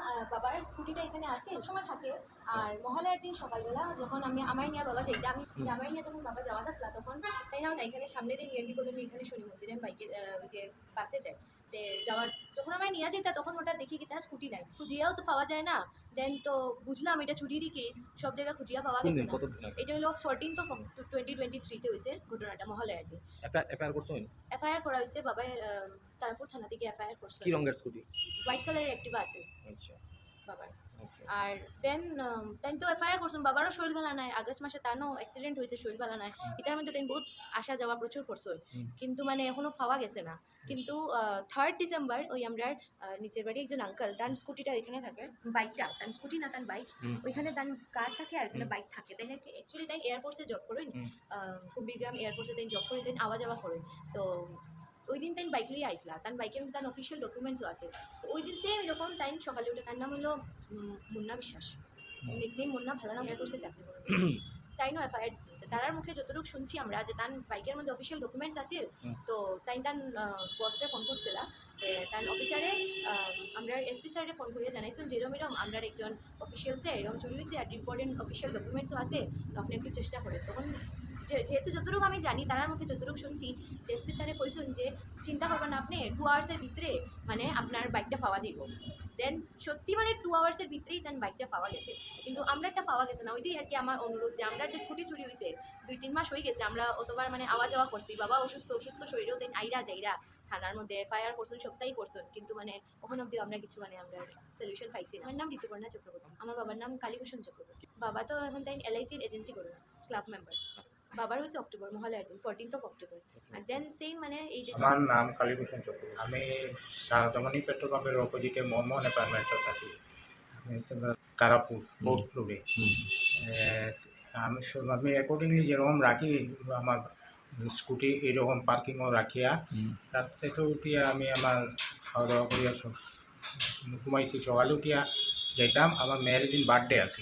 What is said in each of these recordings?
আহ, বাবার স্কুটিটা এখানে আসে সময় থাকে। আর মহালয়ার দিন সকালবেলা যখন আমি আমার নিয়ে বাবা যাইতে আমি আমার নিয়ে যখন বাবা যাওয়া আসলা তখন তাই না এখানে সামনে দিয়ে নিয়ে কদম এখানে শনি মন্দিরে বাইকে যে বাসে যায় যাওয়ার যখন আমায় নিয়ে যেতে তখন ওটা দেখি কি তার স্কুটি নাই খুঁজিয়াও তো পাওয়া যায় না। দেন তো বুঝলাম এটা চুরিরই কেস সব জায়গায় খুঁজিয়া পাওয়া গেছে না। এটা হলো ফোরটিন তো টোয়েন্টি টোয়েন্টি থ্রিতে হয়েছে ঘটনাটা মহালয়ার দিন এফআইআর করা হয়েছে বাবা আহ, তারাপুর থানা থেকে এফআইআর করছে। কি রঙের স্কুটি হোয়াইট কালারের অ্যাক্টিভা আছে। আচ্ছা। বাবার। আর দেন তাই তো এফআইআর করছেন বাবারও শরীর ভালো নাই আগস্ট মাসে তারও অ্যাক্সিডেন্ট হয়েছে শরীর ভালো নাই এটার মধ্যে তাই বহুত আসা যাওয়া প্রচুর করছেন কিন্তু মানে এখনও পাওয়া গেছে না। কিন্তু থার্ড ডিসেম্বর ওই আমরা নিচের বাড়ি একজন আঙ্কেল তার স্কুটিটা ওইখানে থাকে বাইকটা তার স্কুটি না তার বাইক ওইখানে তার কার থাকে আর ওইখানে। বাইক থাকে। তাই অ্যাকচুয়ালি তাই এয়ারফোর্সে জব করেন হুম। কুম্বিগ্রাম এয়ারফোর্সে তাই জব করে তাই আওয়া যাওয়া করেন। তো ওই দিন তাই বাইক লিয়ে আইসলা তার বাইকের মধ্যে তার অফিসিয়াল ডকুমেন্টসও আছে। তো ওই দিন সেম এরকম তাই সকালে উঠে তার নাম হলো মুন্না বিশ্বাস। নিকনেম মুন্না ভালো নাম এয়ারফোর্সে চাকরি তাই নো এফআইআর দিচ্ছে তো তারার মুখে যতটুকু শুনছি আমরা যে তার বাইকের মধ্যে অফিসিয়াল ডকুমেন্টস আছে তো তাই তার বসরে ফোন করছিল তার অফিসারে আমরা এসপি স্যারে ফোন করে জানাইছেন যেরম এরম আমরা একজন অফিসিয়ালসে এরম চুরি হয়েছে আর ইম্পর্টেন্ট অফিসিয়াল ডকুমেন্টসও আছে তো আপনি একটু চেষ্টা করেন। তখন যেহেতু যতটুকু আমি জানি তার মুখে যতটুকু শুনছি যে এসপি স্যারে কইছেন যে, চিন্তা করবেন আপনি টু আওয়ার্সের ভিতরে মানে আপনার বাইকটা পাওয়া যাইব। দেন সত্যি মানে টু আওয়ার্সের ভিতরেই তার বাইকটা পাওয়া গেছে। কিন্তু আমরা একটা পাওয়া গেছে না, ওইটাই আর কি আমার অনুরোধ যে, আমরা যে স্কুটি চুরি হয়েছে দুই তিন মাস হয়ে গেছে, আমরা অতবার মানে আওয়া যাওয়া করছি, বাবা অসুস্থ অসুস্থ শরীরেও দেন আইরা যাইরা, থানার মধ্যে এফআইআর করছেন সপ্তাহই করছেন, কিন্তু মানে ওখানে অব্দি আমরা কিছু মানে আমরা সলিউশন পাইছি আমার নাম ঋতুপর্ণা চক্রবর্তী, আমার বাবার নাম কালীভূষণ চক্রবর্তী। বাবা তো এখন তাই এলআইসির এজেন্সি করেন ক্লাব মেম্বার বাবার হয়েছে অক্টোবর মহালয়ার দিন ফোরটিন্থ অফ অক্টোবর আর দেন সেম মানে এই যে আমার নাম কালীভূষণ চক্রবর্তী। আমি সারদামণি পেট্রোল পাম্পের অপোজিটে মোহাম্মদ অ্যাপার্টমেন্টে থাকি। তারাপুর ফোর্থ ফ্লোরে আমি সব- আমি অ্যাকর্ডিংলি যেরকম রাখি আমার স্কুটি এইরকম পার্কিংও রাখিয়া রাত্রে তো উঠিয়া আমি আমার খাওয়া দাওয়া করিয়া ঘুমাইছি সকালে উঠিয়া যেতাম আমার মেয়ের দিন বার্থডে আছে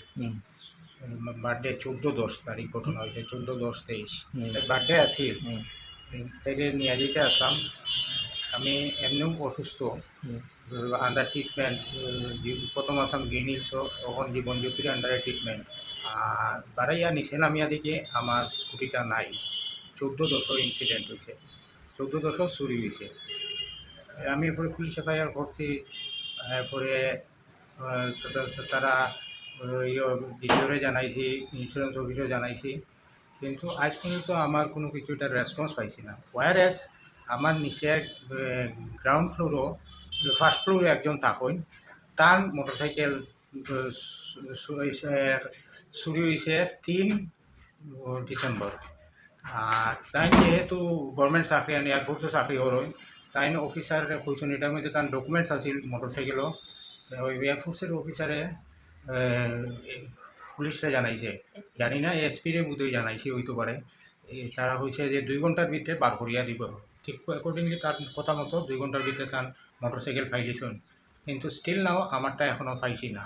বার্থডে চোদ্দ দশ তারিখ ঘটনা হয়েছে চোদ্দ দশ তেইশ। বার্থডে আছে। থেকে নিয়ে যেতে আসলাম। আমি এমনিও অসুস্থ। আন্ডার ট্রিটমেন্ট প্রথম আসাম গিনিলস তখন জীবন জ্যোতির আন্ডারে ট্রিটমেন্ট আর বাড়াইয়া নিচে নামিয়া দিকে আমার স্কুটিটা নাই। চোদ্দ দশো ইনসিডেন্ট হয়েছে। চোদ্দ দশো চুরি হয়েছে। আমি এরপরে পুলিশ এফআইআর করছি। এরপরে আহ, তা- জানাইছি ইন্স্যুরেন্স অফিসও জানাইছি। কিন্তু আজ পর্যন্ত আমার কোনো কিছু এটা রেসপন্স পাইছি না। ওয়ারেস আমার নিচের গ্রাউন্ড ফ্লোরও ফার্স্ট ফ্লোরে একজন থাকেন। তার মোটরসাইকেল চুরি হয়েছে তিন ডিসেম্বর। আর তাই যেহেতু গভর্নমেন্ট চাকরি আনি এয়ারফোর্সও চাকরি হরই তাই অফিসার কইছেন এটার মধ্যে তার ডকুমেন্টস আছিল মোটরসাইকেলও এয়ারফোর্সের অফিসারে পুলিশরা জানাইছে। জানি না এসপিরে বোধহয় জানাইছে হইতে পারে। তারা হয়েছে যে দুই ঘণ্টার ভিতরে বার করিয়া দিব। ঠিক অ্যাকর্ডিংলি তার কথা মতো দুই ঘণ্টার ভিতরে তার মোটরসাইকেল ফাইলিছুন। কিন্তু স্টিল নাও আমারটা এখনও পাইছি না।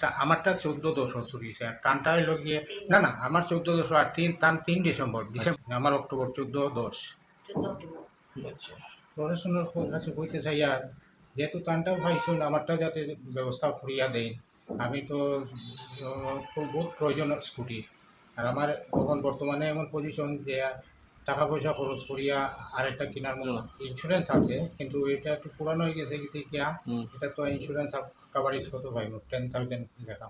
তা আমারটা চোদ্দ দশ চুরিছে আর টানটা হইল গিয়ে না না আমার চোদ্দ দশ আর তিন তার তিন ডিসেম্বর। ডিসেম্বর আমার অক্টোবর চোদ্দ দশ। অক্টোবর। আচ্ছা। প্রশাসনের কাছে কইতে চাই আর যেহেতু টানটাও পাইছুন আমারটাও যাতে ব্যবস্থা করিয়া দেয় আমি তো খুব বহুত প্রয়োজন স্কুটি। আর আমার এখন বর্তমানে এমন পজিশন যে টাকা পয়সা খরচ করিয়া আর একটা কেনার মতো ইন্স্যুরেন্স আছে কিন্তু এটা একটু পুরানো হয়ে গেছে কিন্তু কিয়া এটা তো ইন্স্যুরেন্স কাভারেজ কত পাইব? টেন থাউজেন্ড দেখা